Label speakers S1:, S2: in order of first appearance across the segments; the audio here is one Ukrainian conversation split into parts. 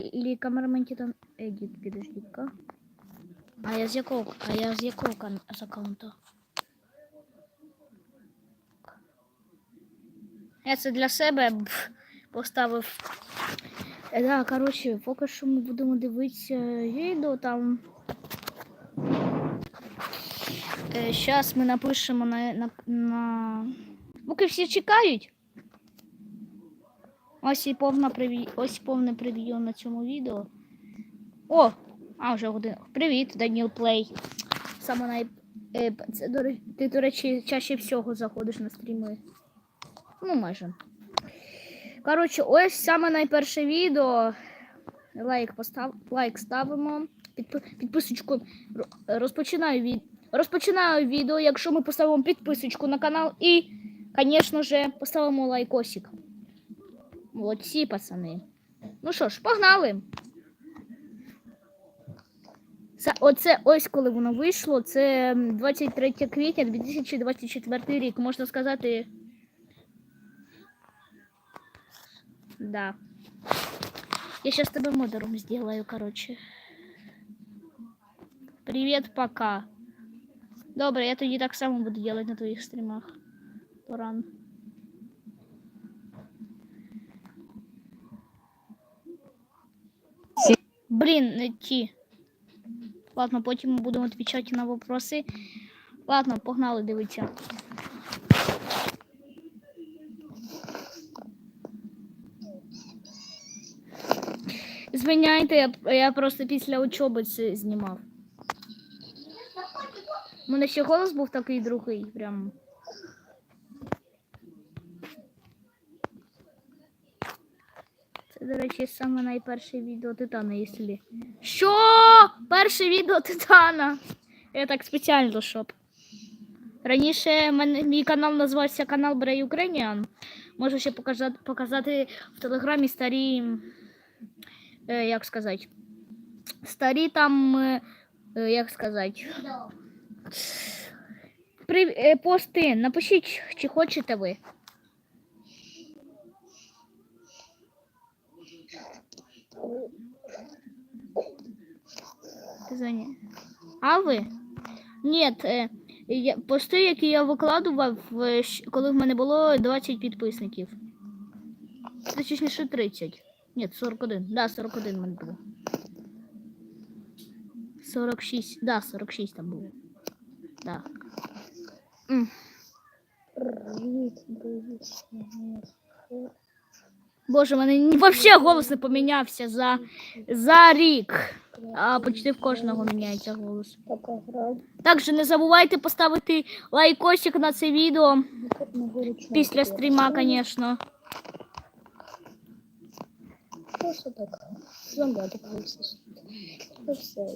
S1: или камерамен Титан Едіт, підожди-ка. А я з якого? А я з якого кан- з аккаунта? Я це для себе поставив. Е, Да, коротше, поки що ми будемо дивитися відео там. Зараз ми напишемо на, на, на. Поки всі чекають. Ось і повна прев'ю, ось повне прев'ю на цьому відео. О! А, вже година. Привіт, Даніл Плей. Саме най... Е, це, до ти, до речі, чаще всього заходиш на стріми. Ну, майже. Коротше, ось саме найперше відео. Лайк постав... лайк ставимо. Підпи... Підписочку. Розпочинаю від... Розпочинаю відео, якщо ми поставимо підписочку на канал і, звісно ж, поставимо лайкосик. Молодці, пацани. Ну що ж, погнали. Це, оце ось коли воно вийшло. Це 23 квітня 2024 рік. Можна сказати. Да. Я сейчас тебе модером сделаю, короче. Привет, пока. Добре, я тоді так само буду делать на твоїх стрімах. Туран. Блін, не ті. Ладно, потім ми будемо відповідати на вопроси. Ладно, погнали дивитися. Звиняйте, я, я просто після учоби це знімав. У мене ще голос був такий другий, прям. До речі, саме найперше відео Титана, якщо. Що? Перше відео Титана. Я так спеціально, щоб. Раніше мій канал називався канал Брей Ukrainian. Можу ще показати, показати в телеграмі старі. Е, як сказати? Старі там. Е, е, як сказати? При, е, пости. Напишіть, чи хочете ви. Звони. А ви? Ні, е, пости, які я викладував, е, коли в мене було 20 підписників. Точніше 30. Ні, 41. Да, 41 в мене було. 46. Да, 46 там було. Да. М. Боже, мене вообще голос не помінявся за, за рік. А почти в кожного міняється голос. Також не забувайте поставити лайкосик на це відео після стріма, звісно.
S2: Просто так. Зомбати все.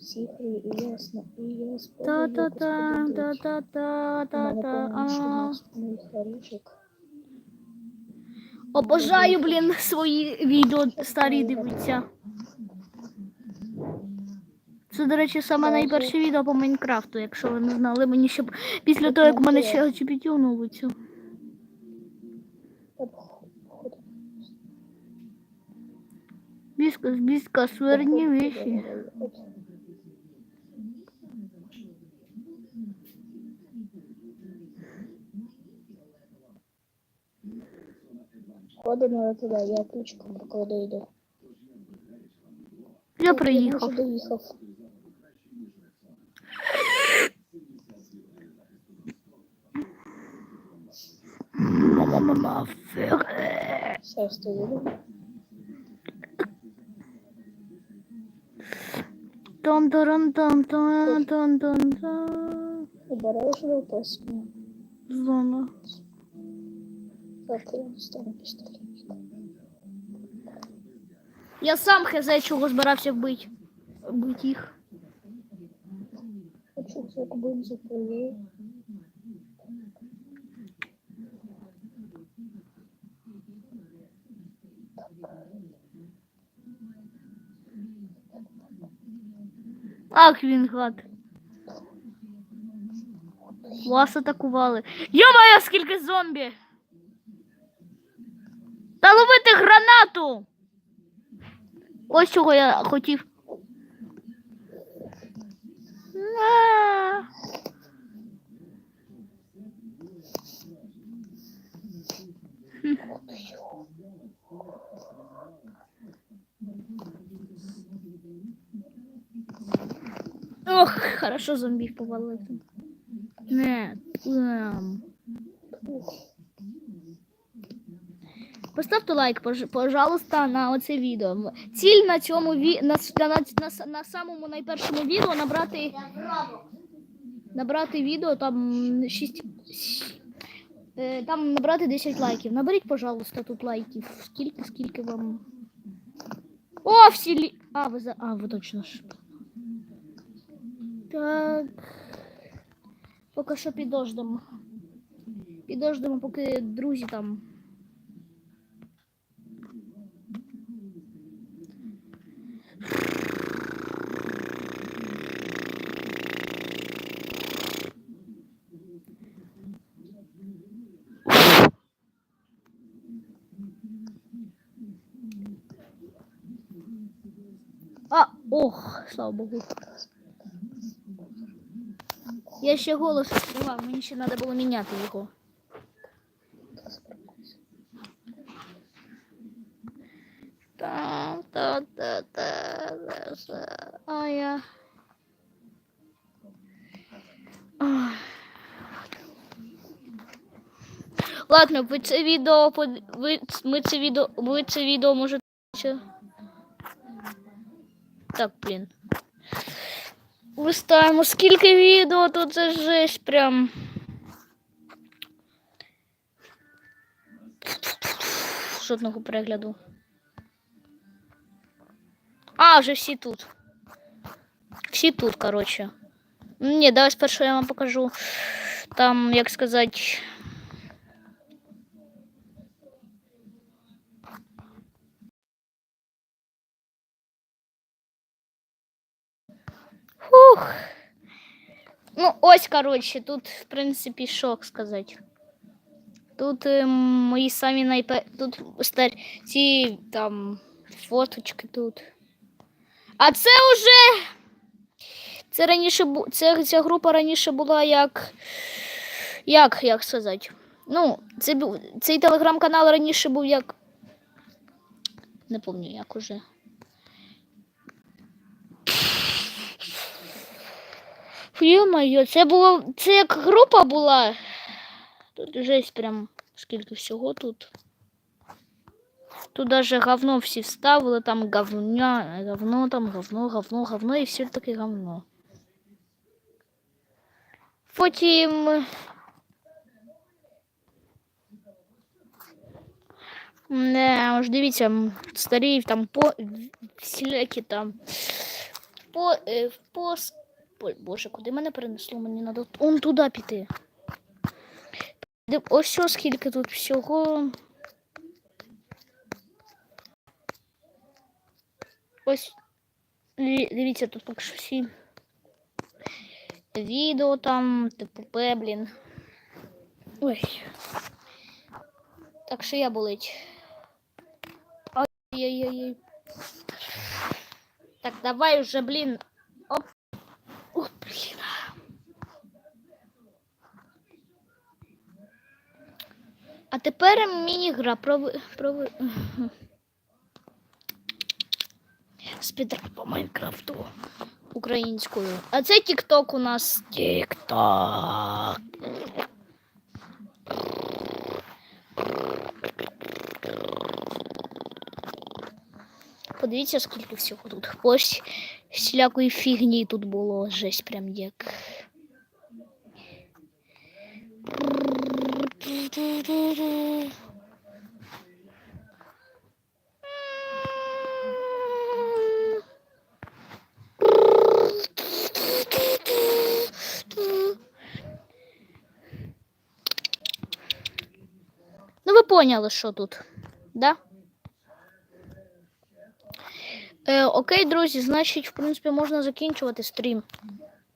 S2: Сіхрі і ясно, і я сподіваю,
S1: Та-та-та, та-та-та-та-та. а. Обожаю, блін, свої відео старі дивитися. Це, до речі, саме найперше відео по Майнкрафту, якщо ви не знали мені, щоб після того, як мене ще оновиться.
S2: Та походу.
S1: Біска, біска, сверні вещи.
S2: Ходимо туди, я ключиком покладу йду.
S1: Я приїхав.
S2: Доїхав.
S1: Мама,
S2: Все, стою.
S1: тон тон тон тон тон тон тон
S2: Обережно посмію.
S1: Зона.
S2: Так, я стану пістолет.
S1: Я сам хз чого збирався вбити. Вбити їх.
S2: Хочу цю бензу твоєї.
S1: Ах, він гад. Вас атакували. Йо-моє, скільки зомбі! Та ловити гранату! Ось чого я хотів. Ох, хорошо зомбів повалив. Не, ем. Поставте лайк, пожалуйста, на оце відео. Ціль на цьому ві... на, на, на, на, самому найпершому відео набрати набрати відео там 6 е, там набрати 10 лайків. Наберіть, пожалуйста, тут лайків. Скільки, скільки вам. О, всі лі... А, ви за. А, ви точно ж. Так. Поки що підождемо. Підождемо, поки друзі там. А, ох, слава Богу. Я ще голос скривав, мені ще треба було міняти його. Та, та, та. А я. Ладно, ви це відео ви, ми це відео, ви це відео можете. Так, блін. Листаємо, скільки відео тут це жесть прям. Жодного перегляду. А, вже всі тут. Всі тут, коротше. Ні, давай спершу я вам покажу. Там, як сказати. Фух. Ну, ось, коротше, тут, в принципі, шок сказати. Тут ем, мої самі найпе... Тут стар... ці там фоточки тут. А це вже. Це раніше бу... це, ця група раніше була як. Як, як сказати? Ну, це, цей телеграм-канал раніше був як. Не пам'ятаю, як уже. Йо-моє, це було. Це як група була. Тут жесть прям скільки всього тут. Тут даже говно всі вставили, там говня, говно, там говно, говно, говно і все таке говно. Потім. Не, ось дивіться, м, старі там по всілякі там по, е, в пост. Ой, Боже, куди мене перенесло? Мені треба он туди піти. Ось скільки тут всього. Ось. Дивіться, тут поки що всі. Відео там, ТПП, блін. Ой. Так що я болить. Ай-яй-яй. Так, давай уже, блін. Оп. Ух, блін. А тепер міні-гра прови... прови... Спідран по Майнкрафту українською. А це Тік-Ток у нас. Тік-Ток. Подивіться, скільки всього тут. Ось всілякої фігні тут було. Жесть прям як. Ну, ви поняли, що тут, да? Е, окей, друзі, значить, в принципі, можна закінчувати стрім.